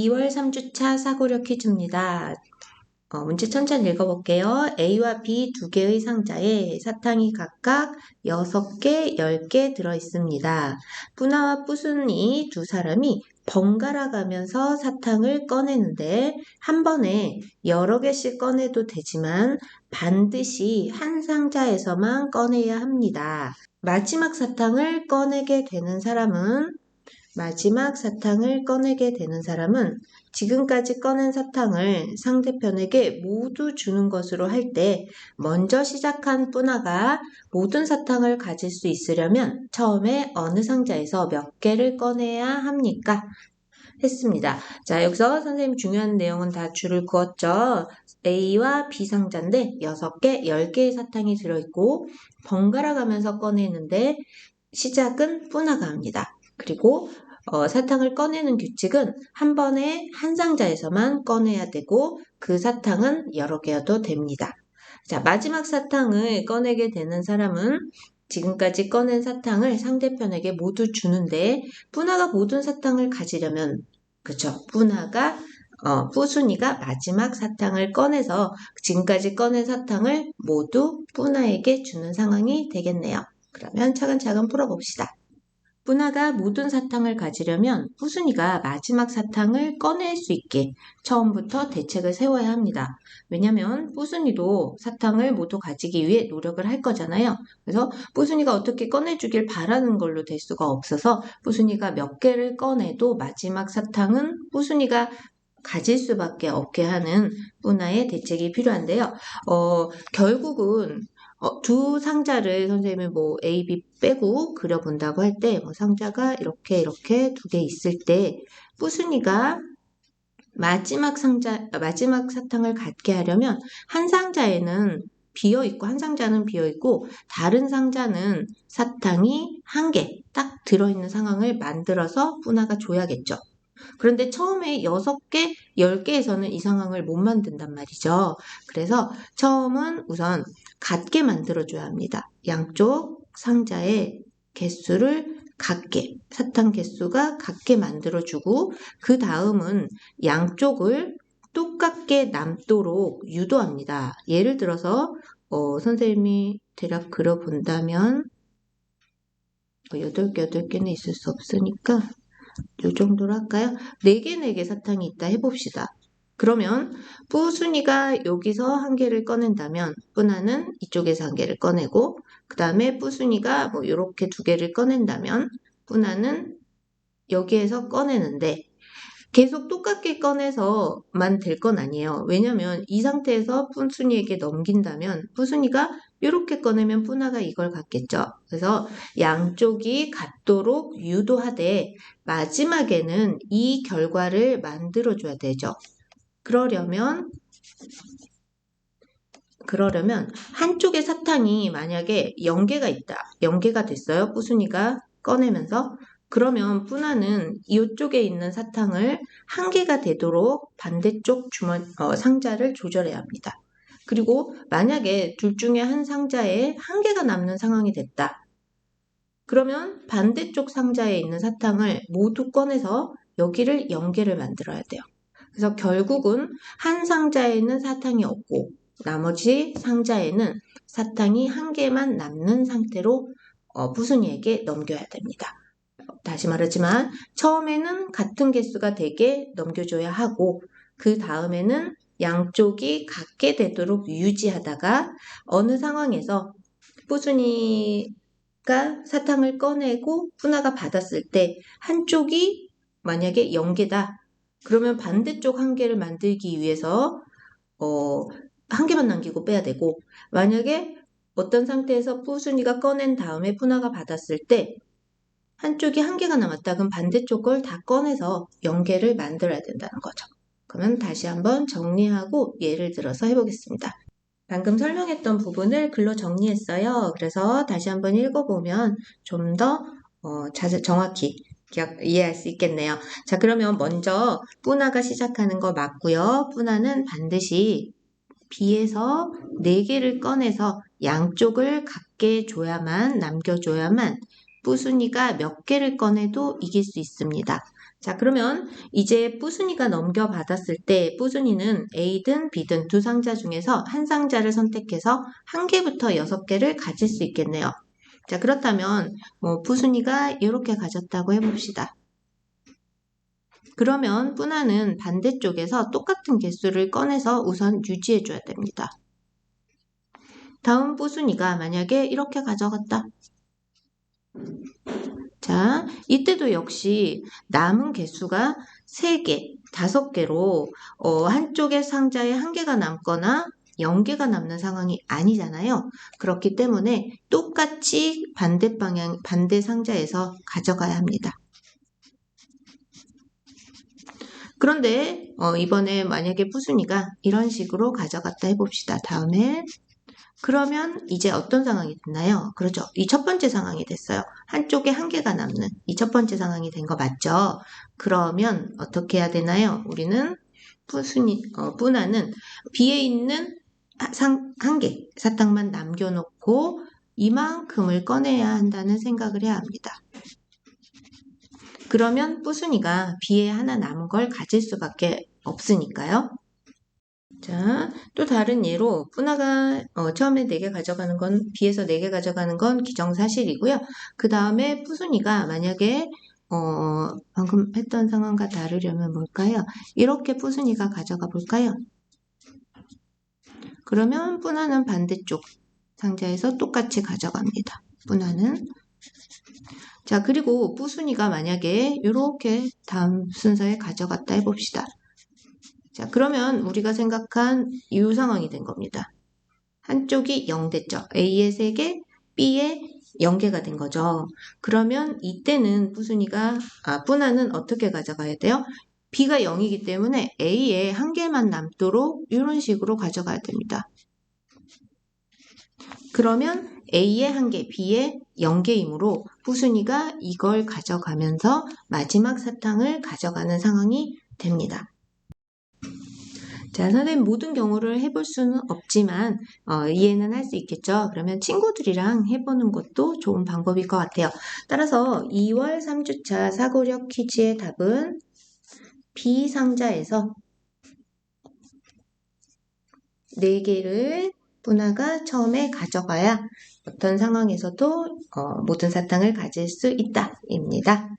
2월 3주차 사고력 퀴즈입니다. 어, 문제 천천히 읽어볼게요. A와 B 두 개의 상자에 사탕이 각각 6개, 10개 들어있습니다. 뿌나와 뿌순이 두 사람이 번갈아 가면서 사탕을 꺼내는데 한 번에 여러 개씩 꺼내도 되지만 반드시 한 상자에서만 꺼내야 합니다. 마지막 사탕을 꺼내게 되는 사람은 마지막 사탕을 꺼내게 되는 사람은 지금까지 꺼낸 사탕을 상대편에게 모두 주는 것으로 할 때 먼저 시작한 뿌나가 모든 사탕을 가질 수 있으려면 처음에 어느 상자에서 몇 개를 꺼내야 합니까? 했습니다. 자, 여기서 선생님 중요한 내용은 다 줄을 그었죠. A와 B 상자인데 6개, 10개의 사탕이 들어있고 번갈아 가면서 꺼내는데 시작은 뿌나가 합니다. 그리고 어, 사탕을 꺼내는 규칙은 한 번에 한 상자에서만 꺼내야 되고 그 사탕은 여러 개여도 됩니다. 자, 마지막 사탕을 꺼내게 되는 사람은 지금까지 꺼낸 사탕을 상대편에게 모두 주는데 뿌나가 모든 사탕을 가지려면 그쵸 뿌나가 어, 뿌순이가 마지막 사탕을 꺼내서 지금까지 꺼낸 사탕을 모두 뿌나에게 주는 상황이 되겠네요. 그러면 차근차근 풀어봅시다. 뿌나가 모든 사탕을 가지려면 뿌순이가 마지막 사탕을 꺼낼 수 있게 처음부터 대책을 세워야 합니다. 왜냐면 뿌순이도 사탕을 모두 가지기 위해 노력을 할 거잖아요. 그래서 뿌순이가 어떻게 꺼내주길 바라는 걸로 될 수가 없어서 뿌순이가 몇 개를 꺼내도 마지막 사탕은 뿌순이가 가질 수밖에 없게 하는 뿌나의 대책이 필요한데요. 어, 결국은 어, 두 상자를 선생님이 뭐 A, B 빼고 그려본다고 할 때 뭐 상자가 이렇게 이렇게 두 개 있을 때 뿌순이가 마지막 상자 마지막 사탕을 갖게 하려면 한 상자에는 비어 있고 한 상자는 비어 있고 다른 상자는 사탕이 한 개 딱 들어 있는 상황을 만들어서 뿌나가 줘야겠죠. 그런데 처음에 6개, 10개에서는 이 상황을 못 만든단 말이죠. 그래서 처음은 우선 같게 만들어줘야 합니다. 양쪽 상자의 개수를 같게, 사탕 개수가 같게 만들어주고 그 다음은 양쪽을 똑같게 남도록 유도합니다. 예를 들어서 어, 선생님이 대략 그려본다면 8개, 8개는 있을 수 없으니까 이 정도로 할까요? 4개, 4개 사탕이 있다 해봅시다. 그러면 뿌순이가 여기서 한 개를 꺼낸다면 뿌나는 이쪽에서 한 개를 꺼내고 그 다음에 뿌순이가 뭐 이렇게 두 개를 꺼낸다면 뿌나는 여기에서 꺼내는데 계속 똑같게 꺼내서만 될 건 아니에요. 왜냐면 이 상태에서 뿌순이에게 넘긴다면 뿌순이가 이렇게 꺼내면 뿌나가 이걸 갖겠죠. 그래서 양쪽이 같도록 유도하되 마지막에는 이 결과를 만들어줘야 되죠. 그러려면 그러려면 한쪽에 사탕이 만약에 0개가 있다. 0개가 됐어요. 뿌순이가 꺼내면서 그러면 뿌나는 이쪽에 있는 사탕을 한 개가 되도록 반대쪽 주머니 어, 상자를 조절해야 합니다. 그리고 만약에 둘 중에 한 상자에 한 개가 남는 상황이 됐다. 그러면 반대쪽 상자에 있는 사탕을 모두 꺼내서 여기를 연계를 만들어야 돼요. 그래서 결국은 한 상자에는 사탕이 없고 나머지 상자에는 사탕이 한 개만 남는 상태로 어, 부순이에게 넘겨야 됩니다. 다시 말하지만 처음에는 같은 개수가 되게 넘겨줘야 하고 그 다음에는 양쪽이 같게 되도록 유지하다가 어느 상황에서 뿌순이가 사탕을 꺼내고 뿌나가 받았을 때 한쪽이 만약에 0개다 그러면 반대쪽 한 개를 만들기 위해서 어, 한 개만 남기고 빼야 되고 만약에 어떤 상태에서 푸순이가 꺼낸 다음에 푸나가 받았을 때 한쪽이 한 개가 남았다. 그럼 반대쪽 걸 다 꺼내서 연계를 만들어야 된다는 거죠. 그러면 다시 한번 정리하고 예를 들어서 해보겠습니다. 방금 설명했던 부분을 글로 정리했어요. 그래서 다시 한번 읽어보면 좀더 어, 정확히 기억, 이해할 수 있겠네요. 자, 그러면 먼저 뿌나가 시작하는 거 맞고요. 뿌나는 반드시 B에서 4개를 꺼내서 양쪽을 같게 줘야만, 남겨줘야만 뿌순이가 몇 개를 꺼내도 이길 수 있습니다. 자, 그러면 이제 뿌순이가 넘겨받았을 때 뿌순이는 A든 B든 두 상자 중에서 한 상자를 선택해서 한 개부터 여섯 개를 가질 수 있겠네요. 자, 그렇다면 뭐 뿌순이가 이렇게 가졌다고 해봅시다. 그러면 뿌나는 반대쪽에서 똑같은 개수를 꺼내서 우선 유지해줘야 됩니다. 다음 뿌순이가 만약에 이렇게 가져갔다. 자, 이때도 역시 남은 개수가 3개, 5개로 어, 한쪽의 상자에 한 개가 남거나 0개가 남는 상황이 아니잖아요. 그렇기 때문에 똑같이 반대 방향, 반대 상자에서 가져가야 합니다. 그런데 어, 이번에 만약에 뿌순이가 이런 식으로 가져갔다 해봅시다. 다음에 그러면 이제 어떤 상황이 됐나요? 그렇죠. 이 첫 번째 상황이 됐어요. 한쪽에 한 개가 남는 이 첫 번째 상황이 된 거 맞죠? 그러면 어떻게 해야 되나요? 우리는 뿌순이, 어, 뿌나는 B에 있는 상, 한 개, 사탕만 남겨놓고 이만큼을 꺼내야 한다는 생각을 해야 합니다. 그러면 뿌순이가 B에 하나 남은 걸 가질 수밖에 없으니까요. 자, 또 다른 예로 뿌나가 어, 처음에 4개 가져가는 건 B에서 4개 가져가는 건 기정사실이고요. 그 다음에 뿌순이가 만약에 어, 방금 했던 상황과 다르려면 뭘까요? 이렇게 뿌순이가 가져가 볼까요? 그러면 뿌나는 반대쪽 상자에서 똑같이 가져갑니다. 뿌나는 자 그리고 뿌순이가 만약에 이렇게 다음 순서에 가져갔다 해봅시다. 자 그러면 우리가 생각한 이 상황이 된 겁니다. 한쪽이 0됐죠. A의 3개, B의 0개가 된 거죠. 그러면 이때는 뿌순이가 아 뿌나는 어떻게 가져가야 돼요? B가 0이기 때문에 A에 한 개만 남도록 이런 식으로 가져가야 됩니다. 그러면 A에 한 개, B에 0개이므로 뿌순이가 이걸 가져가면서 마지막 사탕을 가져가는 상황이 됩니다. 자, 선생님 모든 경우를 해볼 수는 없지만 어, 이해는 할 수 있겠죠. 그러면 친구들이랑 해보는 것도 좋은 방법일 것 같아요. 따라서 2월 3주차 사고력 퀴즈의 답은 B 상자에서 4개를 뿌나가 처음에 가져가야 어떤 상황에서도 어, 모든 사탕을 가질 수 있다 입니다.